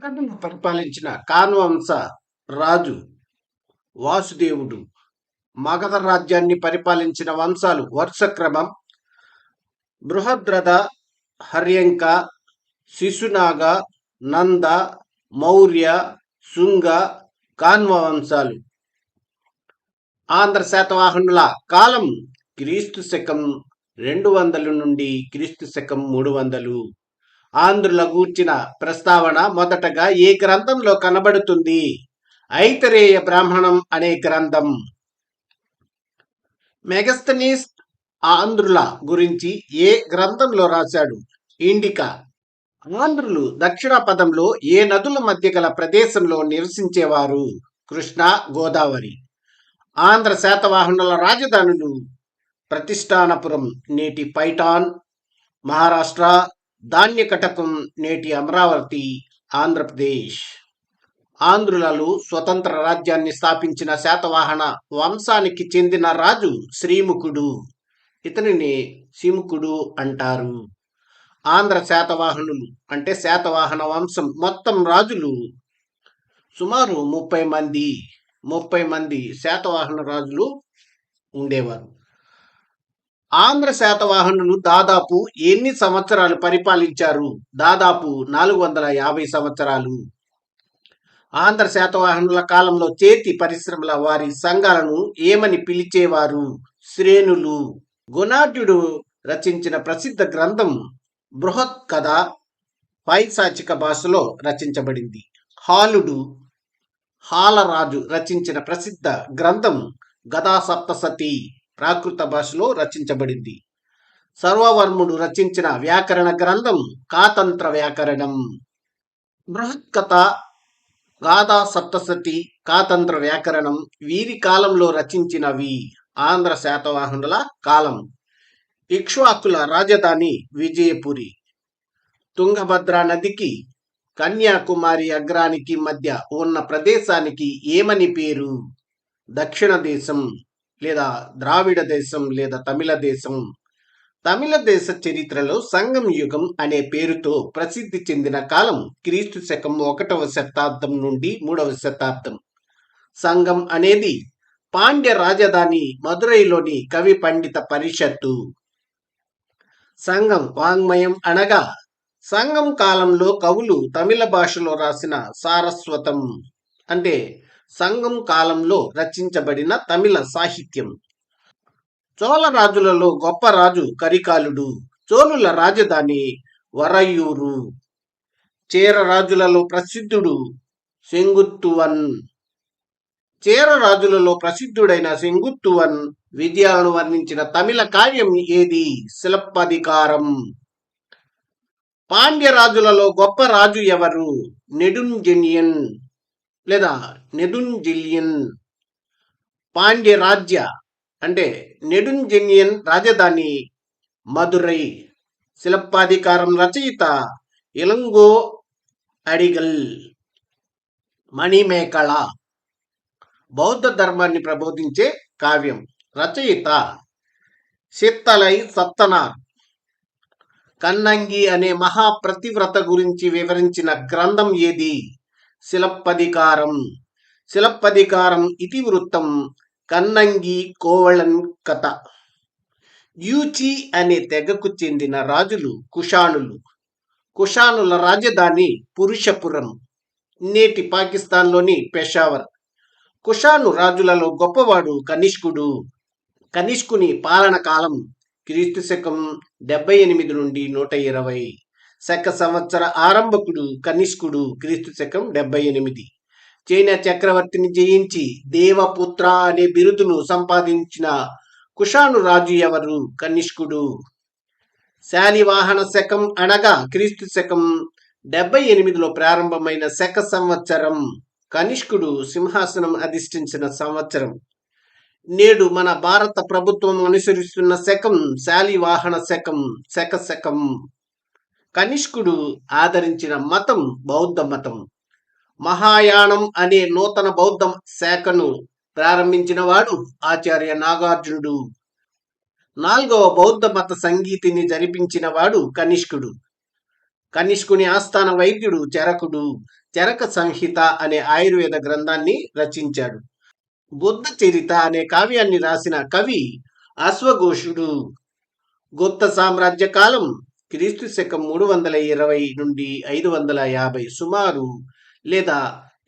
మగధను పరిపాలించిన కాన్వంశ రాజు వాసుదేవుడు మగధ రాజ్యాన్ని పరిపాలించిన వంశాలు వర్షక్రమం బృహద్రథ హర్యంక శిశునాగ నంద మౌర్య శుంగ కాన్వ వంశాలు ఆంధ్ర శాతవాహనుల కాలం క్రీస్తు శకం రెండు వందల నుండి క్రీస్తు శకం మూడు వందలు. ఆంధ్రుల గూర్చిన ప్రస్తావన మొదటగా ఏ గ్రంథంలో కనబడుతుంది? ఐతరేయ బ్రాహ్మణం అనే గ్రంథం. మెగస్తనీస్ ఆంధ్రుల గురించి ఏ గ్రంథంలో రాశాడు? ఇండికా. ఆంధ్రులు దక్షిణ పదంలో ఏ నదుల మధ్య గల ప్రదేశంలో నివసించేవారు? కృష్ణ గోదావరి. ఆంధ్ర శాతవాహనుల రాజధానులు ప్రతిష్టానపురం నేటి పైఠాన్ మహారాష్ట్ర ధాన్యకటకం నేటి అమరావతి ఆంధ్రప్రదేశ్. ఆంధ్రులలో స్వతంత్ర రాజ్యాన్ని స్థాపించిన శాతవాహన వంశానికి చెందిన రాజు శ్రీముఖుడు. ఇతనిని శ్రీముఖుడు అంటారు. ఆంధ్ర శాతవాహనులు అంటే శాతవాహన వంశం మొత్తం రాజులు. సుమారు ముప్పై మంది ముప్పై మంది శాతవాహన రాజులు ఉండేవారు. ఆంధ్ర శాతవాహనులు దాదాపు ఎన్ని సంవత్సరాలు పరిపాలించారు? దాదాపు నాలుగు వందల యాభై సంవత్సరాలు. ఆంధ్ర శాతవాహనుల కాలంలో చేతి పరిశ్రమల వారి సంఘాలను ఏమని పిలిచేవారు? శ్రేణులు. గుణాఢ్యుడు రచించిన ప్రసిద్ధ గ్రంథం బృహత్ కథ పైశాచిక భాషలో రచించబడింది. హాలుడు హాలరాజు రచించిన ప్రసిద్ధ గ్రంథం గదా సప్తసతి ప్రాకృత భాషలో రచించబడింది. సర్వవర్ముడు రచించిన వ్యాకరణ గ్రంథం కాతంత్ర వ్యాకరణం. బృహత్కథ గాథా సప్తసతి కాతంత్ర వ్యాకరణం వీరి కాలంలో రచించినవి ఆంధ్ర శాతవాహనుల కాలం. ఇక్ష్వాకుల రాజధాని విజయపురి. తుంగభద్ర నదికి కన్యాకుమారి అగ్రానికి మధ్య ఉన్న ప్రదేశానికి ఏమని పేరు? దక్షిణ దేశం. లేదా ద్రావిడ దేశం లేదా తమిళ దేశం. తమిళ దేశ చరిత్రలో సంగం యుగం అనే పేరుతో ప్రసిద్ధి చెందిన కాలం క్రీస్తు శకం ఒకటవ శతాబ్దం నుండి మూడవ శతాబ్దం. సంగం అనేది పాండ్య రాజధాని మదురైలోని కవి పండిత పరిషత్తు. సంగం వాంగ్మయం అనగా సంగం కాలంలో కవులు తమిళ భాషలో రాసిన సారస్వతం. అంటే సంగం కాలంలో రచించబడిన తమిళ సాహిత్యం. చోళ రాజులలో గొప్ప రాజు కరికాలుడు చోళుల రాజధాని వరయూరు. చేర రాజులలో ప్రసిద్ధుడు సెంగుత్తువన్ చేర రాజులలో ప్రసిద్ధుడైన సెంగుత్తువన్ విజయాలను వర్ణించిన తమిళ కావ్యం ఏది? శిలప్పధికారం పాండ్య రాజులలో గొప్ప రాజు ఎవరు? నెడుంజెనియన్. లేదా నెదుంజిలియన్ పాండ్య రాజ్య అంటే నెడుంజెనియన్ రాజధాని మధురై శిల్పాధికారం రచయిత ఇలంగో అడిగల్ మణిమేకళ. బౌద్ధ ధర్మాన్ని ప్రబోధించే కావ్యం రచయిత సిత్తలై సత్తనార్. కన్నంగి అనే మహాప్రతివ్రత గురించి వివరించిన గ్రంథం ఏది? శిలప్పధికారం. శిలప్పధికారం ఇతివృత్తం కన్నంగి కోవళన్ కథ. యూచి అనే తెగకు చెందిన రాజులు కుషాణులు. కుషానుల రాజధాని పురుషపురం నేటి పాకిస్తాన్లోని పెషావర్. కుషాను రాజులలో గొప్పవాడు కనిష్కుడు. కనిష్కుని పాలన కాలం క్రీస్తు శకం డెబ్బై ఎనిమిది నుండి నూట ఇరవై. శక సంవత్సర ఆరంభకుడు కనిష్కుడు క్రీస్తు శకం డెబ్బై ఎనిమిది. చైనా చక్రవర్తిని జయించి దేవపుత్ర అనే బిరుదును సంపాదించిన కుషాను రాజు ఎవరు? కనిష్కుడు. శాలివాహన శకం అనగా క్రీస్తు శకం డెబ్బై ఎనిమిదిలో ప్రారంభమైన శక సంవత్సరం కనిష్కుడు సింహాసనం అధిష్ఠించిన సంవత్సరం. నేడు మన భారత ప్రభుత్వం అనుసరిస్తున్న శకం శాలివాహన శకం శక శకం. కనిష్కుడు ఆదరించిన మతం బౌద్ధ మతం. మహాయానం అనే నూతన బౌద్ధ శాఖను ప్రారంభించిన వాడు ఆచార్య నాగార్జునుడు. నాలుగవ బౌద్ధ మత సంగీతిని జరిపించిన వాడు కనిష్కుడు. కనిష్కుని ఆస్థాన వైద్యుడు చరకుడు. చరక సంహిత అనే ఆయుర్వేద గ్రంథాన్ని రచించాడు. బుద్ధ చరిత అనే కావ్యాన్ని రాసిన కవి అశ్వఘోషుడు. గుప్త సామ్రాజ్య కాలం క్రీస్తు శకం మూడు వందల ఇరవై నుండి ఐదు వందల యాభై సుమారు లేదా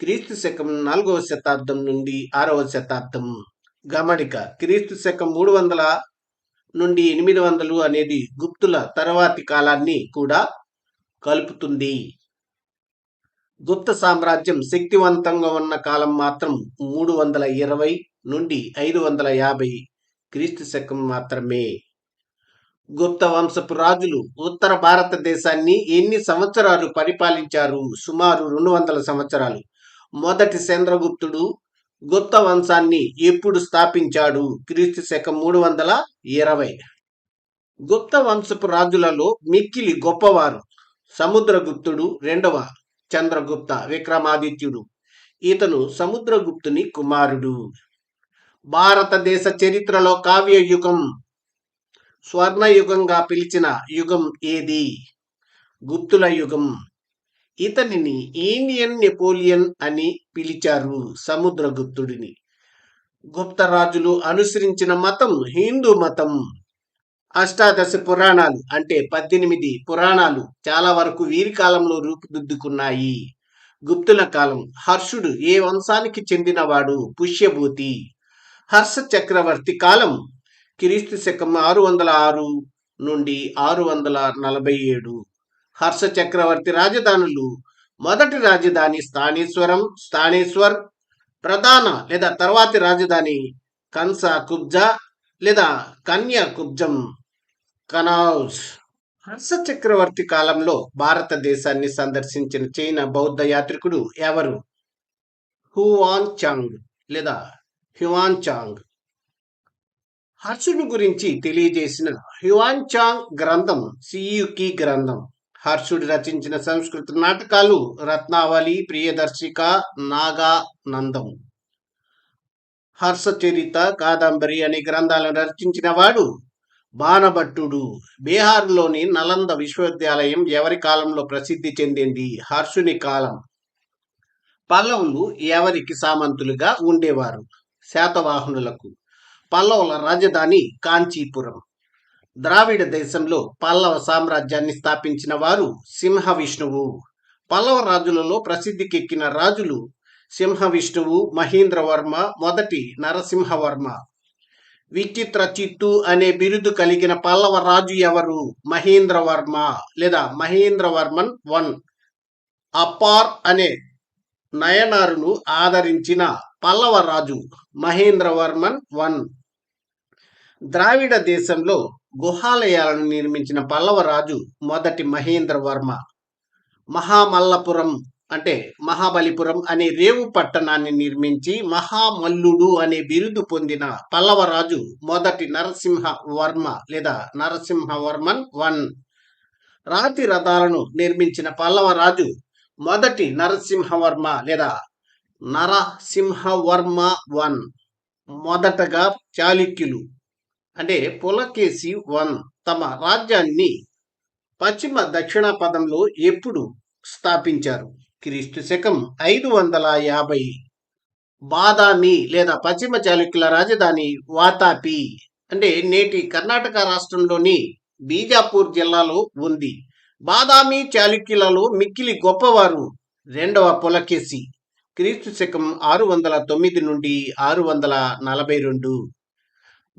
క్రీస్తు శకం నాలుగవ శతాబ్దం నుండి ఆరవ శతాబ్దం గమనిక. క్రీస్తు శకం మూడు వందల నుండి ఎనిమిది వందలు అనేది గుప్తుల తర్వాతి కాలాన్ని కూడా కలుపుతుంది. గుప్త సామ్రాజ్యం శక్తివంతంగా ఉన్న కాలం మాత్రం మూడు వందల ఇరవై నుండి ఐదు వందల యాభై క్రీస్తు శకం మాత్రమే. గుప్త వంశపు రాజులు ఉత్తర భారతదేశాన్ని ఎన్ని సంవత్సరాలు పరిపాలించారు? సుమారు రెండు వందల సంవత్సరాలు. మొదటి చంద్రగుప్తుడు గుప్త వంశాన్ని ఎప్పుడు స్థాపించాడు? క్రీస్తు శకం మూడు వందల ఇరవై. గుప్త వంశపు రాజులలో మిక్కిలి గొప్పవారు సముద్రగుప్తుడు రెండవ చంద్రగుప్త విక్రమాదిత్యుడు. ఇతను సముద్రగుప్తుని కుమారుడు. భారతదేశ చరిత్రలో కావ్య యుగం స్వర్ణయుగంగా పిలిచిన యుగం ఏది? గుప్తుల యుగం. ఇతనిని ఇండియన్ నెపోలియన్ అని పిలిచారు సముద్రగుప్తుడిని గుప్త రాజులు అనుసరించిన మతం హిందూ మతం. అష్టాదశ పురాణాలు అంటే పద్దెనిమిది పురాణాలు చాలా వరకు వీరి కాలంలో రూపుదిద్దుకున్నాయి. గుప్తుల కాలం హర్షుడు ఏ వంశానికి చెందినవాడు? పుష్యభూతి. హర్ష చక్రవర్తి కాలం క్రీస్తు శకం ఆరు వందల ఆరు నుండి ఆరు వందల నలభై ఏడు. హర్ష చక్రవర్తి రాజధానులు. మొదటి రాజధాని స్థానేశ్వరం స్థానేశ్వర్ ప్రధాన లేదా తర్వాతి రాజధాని కన్సా కుబ్జా లేదా కన్యా కుబ్జం కనౌజ్. హర్ష చక్రవర్తి కాలంలో భారతదేశాన్ని సందర్శించిన చైనా బౌద్ధ యాత్రికుడు ఎవరు? హువాన్ చాంగ్ లేదా హ్యువాన్ చాంగ్ హర్షుని గురించి తెలియజేసిన హ్యువాన్చాంగ్ గ్రంథం సియుకి గ్రంథం. హర్షుడు రచించిన సంస్కృత నాటకాలు రత్నావళి ప్రియదర్శిక నాగానందం. హర్ష చరిత కాదంబరి అనే గ్రంథాలను రచించిన వాడు బాణభట్టుడు. బీహార్లోని నలంద విశ్వవిద్యాలయం ఎవరి కాలంలో ప్రసిద్ధి చెందింది? హర్షుని కాలం. పల్లవులు ఎవరికి సామంతులుగా ఉండేవారు? శాతవాహనులకు. పల్లవుల రాజధాని కాంచీపురం. ద్రావిడ దేశంలో పల్లవ సామ్రాజ్యాన్ని స్థాపించిన వారు సింహ విష్ణువు పల్లవ రాజులలో ప్రసిద్ధికెక్కిన రాజులు సింహ విష్ణువు మహేంద్రవర్మ మొదటి నరసింహవర్మ. విచిత్ర చిత్తు అనే బిరుదు కలిగిన పల్లవ రాజు ఎవరు? మహేంద్రవర్మ లేదా మహేంద్రవర్మన్ వన్. అప్పార్ అనే నయనారును ఆదరించిన పల్లవ రాజు మహేంద్రవర్మన్ వన్. ద్రావిడ దేశంలో గుహాలయాలను నిర్మించిన పల్లవ రాజు మొదటి మహేంద్రవర్మ. మహామల్లపురం అంటే మహాబలిపురం అనే రేవు పట్టణాన్ని నిర్మించి మహామల్లుడు అనే బిరుదు పొందిన పల్లవరాజు మొదటి నరసింహ వర్మ లేదా నరసింహవర్మన్ వన్. రాతి రథాలను నిర్మించిన పల్లవరాజు మొదటి నరసింహవర్మ లేదా నరసింహవర్మ వన్. మొదటగా చాళుక్యులు అంటే పులకేసి వన్ తమ రాజ్యాన్ని పశ్చిమ దక్షిణ పదంలో ఎప్పుడు స్థాపించారు? క్రీస్తు శకం ఐదు వందల యాభై బాదామి లేదా పశ్చిమ చాళుక్యుల రాజధాని వాతాపి అంటే నేటి కర్ణాటక రాష్ట్రంలోని బీజాపూర్ జిల్లాలో ఉంది. బాదామి చాళుక్యులలో మిక్కిలి గొప్పవారు రెండవ పులకేసి క్రీస్తు శకం ఆరు వందల తొమ్మిది నుండి ఆరు వందల నలభై రెండు.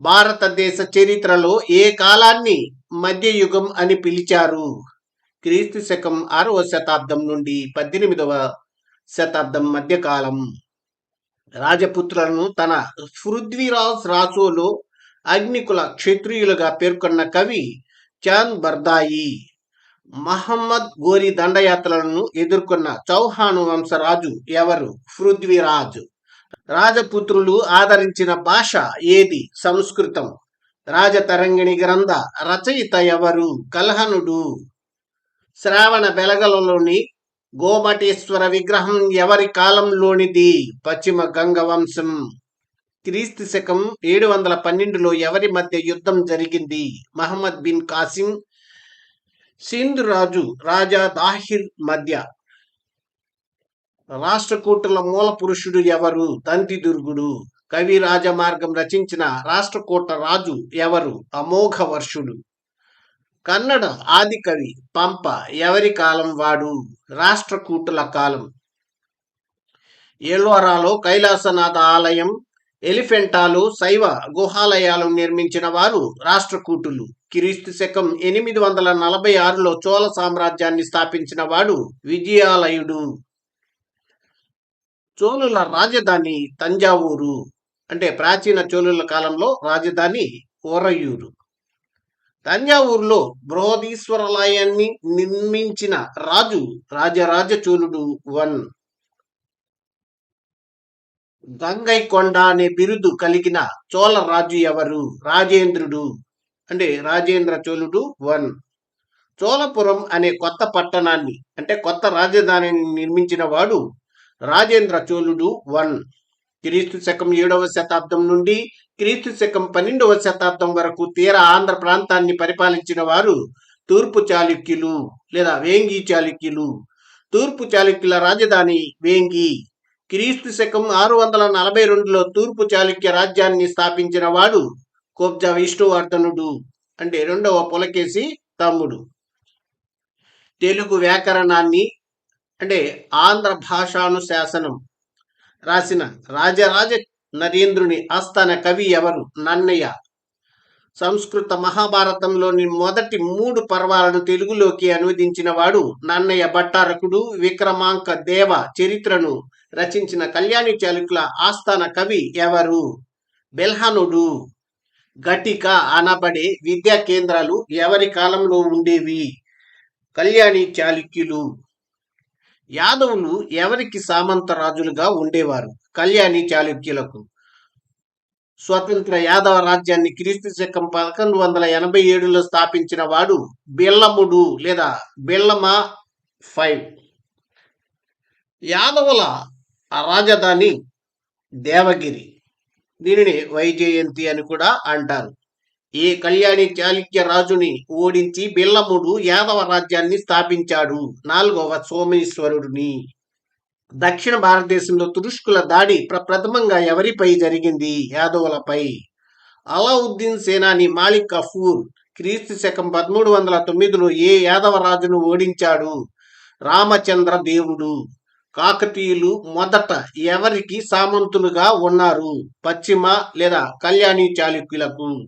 భారతదేశ చరిత్రలో ఏ కాలాన్ని మధ్యయుగం అని పిలిచారు? క్రీస్తు శకం ఆరవ శతాబ్దం నుండి పద్దెనిమిదవ శతాబ్దం మధ్యకాలం. రాజపుత్రులను తన పృథ్వీరాజ్ రాసోలో అగ్నికుల క్షత్రియులుగా పేర్కొన్న కవి చాంద్ బర్దాయి మహమ్మద్ గోరి దండయాత్రలను ఎదుర్కొన్న చౌహాను వంశరాజు ఎవరు? పృథ్వీరాజు. రాజపుత్రులు ఆదరించిన భాష ఏది? సంస్కృతం. రాజతరంగిణి గ్రంథ రచయిత ఎవరు? కల్హనుడు. శ్రావణ బెలగలలోని గోమటేశ్వర విగ్రహం ఎవరి కాలంలోనిది? పశ్చిమ గంగ వంశం. క్రీస్తు శకం ఏడు వందల పన్నెండులో ఎవరి మధ్య యుద్ధం జరిగింది? Muhammad bin Qasim. సింధు రాజు రాజా దాహిర్ మధ్య. రాష్ట్రకూటుల మూల పురుషుడు ఎవరు? తంతి దుర్గుడు. కవి రాజమార్గం రచించిన రాష్ట్రకూట రాజు ఎవరు? అమోఘ వర్షుడు. కన్నడ ఆది కవి పంప ఎవరి కాలం వాడు? రాష్ట్రకూటుల కాలం. ఏల్వరాలో కైలాసనాథ ఆలయం ఎలిఫెంటాలు శైవ గుహాలయాలు నిర్మించిన వారు రాష్ట్రకూటులు క్రీస్తు శకం ఎనిమిది వందల నలభై ఆరులో చోళ సామ్రాజ్యాన్ని స్థాపించిన వాడు విజయాలయుడు. చోళుల రాజధాని తంజావూరు అంటే ప్రాచీన చోళుల కాలంలో రాజధాని ఓరయ్యూరు తంజావూరులో బృహదీశ్వరాలయాన్ని నిర్మించిన రాజు రాజరాజ చోళుడు వన్. గంగైకొండ అనే బిరుదు కలిగిన చోళ రాజు ఎవరు? రాజేంద్రుడు అంటే రాజేంద్ర చోళుడు వన్. చోళపురం అనే కొత్త పట్టణాన్ని అంటే కొత్త రాజధానిని నిర్మించిన వాడు రాజేంద్ర చోళుడు వన్. క్రీస్తు శకం ఏడవ శతాబ్దం నుండి క్రీస్తు శకం పన్నెండవ శతాబ్దం వరకు తీర ఆంధ్ర ప్రాంతాన్ని పరిపాలించిన వారు తూర్పు చాళుక్యులు లేదా వేంగి చాళుక్యులు. తూర్పు చాళుక్యుల రాజధాని వేంగి. క్రీస్తు శకం ఆరు వందల నలభై రెండులో తూర్పు చాళుక్య రాజ్యాన్ని స్థాపించిన వాడు కోబ్జ విష్ణువర్ధనుడు. అంటే రెండవ పులకేసి తమ్ముడు. తెలుగు వ్యాకరణాన్ని అంటే ఆంధ్ర భాషానుశాసనం రాసిన రాజరాజ నరేంద్రుని ఆస్థాన కవి ఎవరు? నన్నయ్య. సంస్కృత మహాభారతంలోని మొదటి మూడు పర్వాలను తెలుగులోకి అనువదించిన వాడు నన్నయ్య భట్టారకుడు విక్రమాంక దేవ చరిత్రను రచించిన కళ్యాణి చాళుక్యుల ఆస్థాన కవి ఎవరు? బెల్హనుడు. ఘటిక అనబడే విద్యా కేంద్రాలు ఎవరి కాలంలో ఉండేవి? కళ్యాణి చాళుక్యులు. యాదవులు ఎవరికి సామంత రాజులుగా ఉండేవారు? కళ్యాణి చాళుక్యులకు. స్వతంత్ర యాదవ రాజ్యాన్ని క్రీస్తు శకం పదకొండు వందల ఎనభై ఏడులో స్థాపించిన వాడు బిల్లముడు లేదా బిల్లమ ఫైవ్. యాదవుల రాజధాని దేవగిరి. దీనిని వైజయంతి అని కూడా అంటారు. ఈ కళ్యాణి చాళుక్య రాజుని ఓడించి బిల్లముడు యాదవ రాజ్యాన్ని స్థాపించాడు. నాలుగవ సోమేశ్వరుడిని. దక్షిణ భారతదేశంలో తురుష్కుల దాడి ప్రప్రథమంగా ఎవరిపై జరిగింది? యాదవులపై. అలావుద్దీన్ సేనాని మాలిక్ కఫూర్ క్రీస్తు శకం పదమూడు వందల తొమ్మిదిలో ఏ యాదవ రాజును ఓడించాడు? రామచంద్ర దేవుడు. కాకతీయులు మొదట ఎవరికి సామంతులుగా ఉన్నారు? పశ్చిమ లేదా కళ్యాణి చాళుక్యులకు.